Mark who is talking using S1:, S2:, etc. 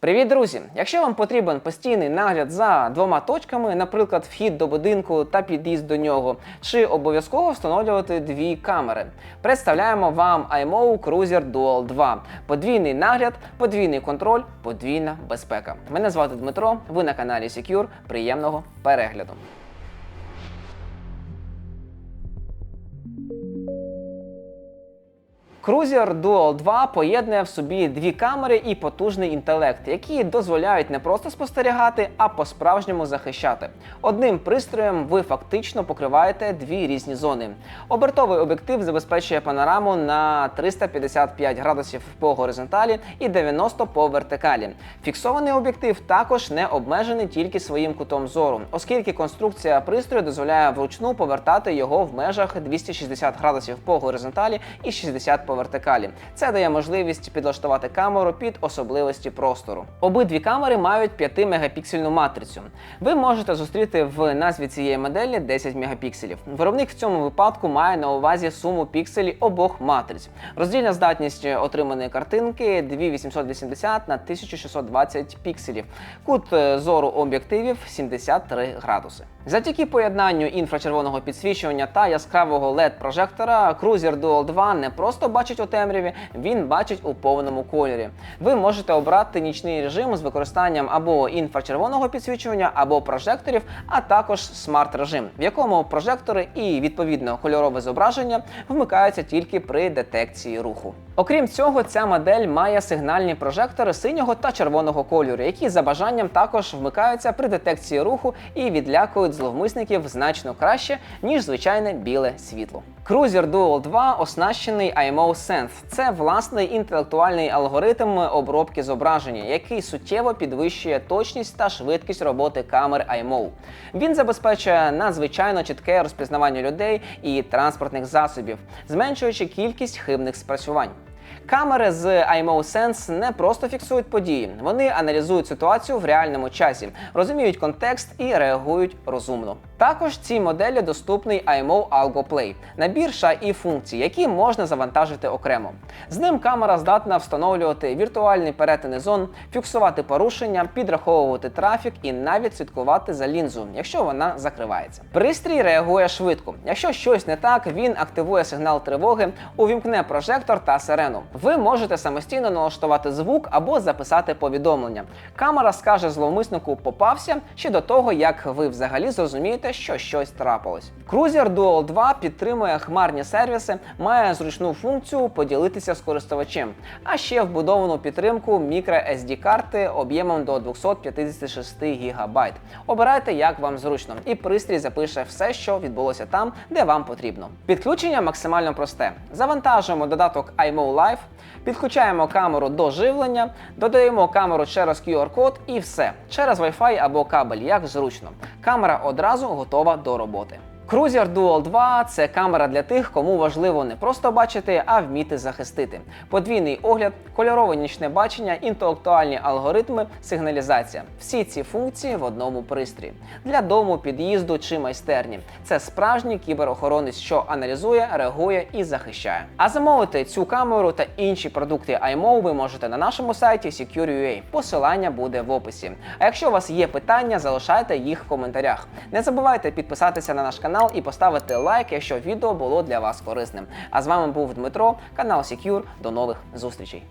S1: Привіт, друзі! Якщо вам потрібен постійний нагляд за двома точками, наприклад, вхід до будинку та під'їзд до нього, чи обов'язково встановлювати дві камери, представляємо вам iMO Cruiser Dual 2. Подвійний нагляд, подвійний контроль, подвійна безпека. Мене звати Дмитро. Ви на каналі Secure. Приємного перегляду. Cruiser Dual 2 поєднує в собі дві камери і потужний інтелект, які дозволяють не просто спостерігати, а по-справжньому захищати. Одним пристроєм ви фактично покриваєте дві різні зони. Обертовий об'єктив забезпечує панораму на 355 градусів по горизонталі і 90 по вертикалі. Фіксований об'єктив також не обмежений тільки своїм кутом зору, оскільки конструкція пристрою дозволяє вручну повертати його в межах 260 градусів по горизонталі і 60 по вертикалі. Це дає можливість підлаштувати камеру під особливості простору. Обидві камери мають 5 мегапіксельну матрицю. Ви можете зустріти в назві цієї моделі 10 мегапікселів. Виробник в цьому випадку має на увазі суму пікселів обох матриць. Роздільна здатність отриманої картинки 2880 на 1620 пікселів. Кут е, зору об'єктивів 73 градуси. Завдяки поєднанню інфрачервоного підсвічування та яскравого led прожектора Cruiser Dual 2 не просто бачить у темряві, він бачить у повному кольорі. Ви можете обрати нічний режим з використанням або інфрачервоного підсвічування, або прожекторів, а також смарт-режим, в якому прожектори і відповідно кольорове зображення вмикаються тільки при детекції руху. Окрім цього, ця модель має сигнальні прожектори синього та червоного кольору, які за бажанням також вмикаються при детекції руху і відлякують зловмисників значно краще, ніж звичайне біле світло. Cruiser Dual 2 оснащений IMO Sense. Це власний інтелектуальний алгоритм обробки зображення, який суттєво підвищує точність та швидкість роботи камер IMO. Він забезпечує надзвичайно чітке розпізнавання людей і транспортних засобів, зменшуючи кількість хибних спрацювань. Камери з IMO Sense не просто фіксують події, вони аналізують ситуацію в реальному часі, розуміють контекст і реагують розумно. Також цій моделі доступний IMO Algo Play – набір шаї функцій, які можна завантажити окремо. З ним камера здатна встановлювати віртуальні перетини зон, фіксувати порушення, підраховувати трафік і навіть слідкувати за лінзою, якщо вона закривається. Пристрій реагує швидко. Якщо щось не так, він активує сигнал тривоги, увімкне прожектор та сирену. Ви можете самостійно налаштувати звук або записати повідомлення. Камера скаже зловмиснику попався ще до того, як ви взагалі зрозумієте, що щось трапилось. Cruiser Dual 2 підтримує хмарні сервіси, має зручну функцію поділитися з користувачем, а ще вбудовану підтримку microSD карти об'ємом до 256 ГБ. Обирайте, як вам зручно, і пристрій запише все, що відбулося там, де вам потрібно. Підключення максимально просте. Завантажуємо додаток iMO Live, підключаємо камеру до живлення, додаємо камеру через QR-код і все через Wi-Fi або кабель, як зручно. Камера одразу готова до роботи. Cruiser Dual 2 це камера для тих, кому важливо не просто бачити, а вміти захистити. Подвійний огляд, кольорове нічне бачення, інтелектуальні алгоритми, сигналізація. Всі ці функції в одному пристрої для дому, під'їзду чи майстерні. Це справжній кіберохоронець, що аналізує, реагує і захищає. А замовити цю камеру та інші продукти iMO ви можете на нашому сайті Secure.ua. Посилання буде в описі. А якщо у вас є питання, залишайте їх в коментарях. Не забувайте підписатися на наш канал і поставити лайк, якщо відео було для вас корисним. А з вами був Дмитро, канал Secure. До нових зустрічей.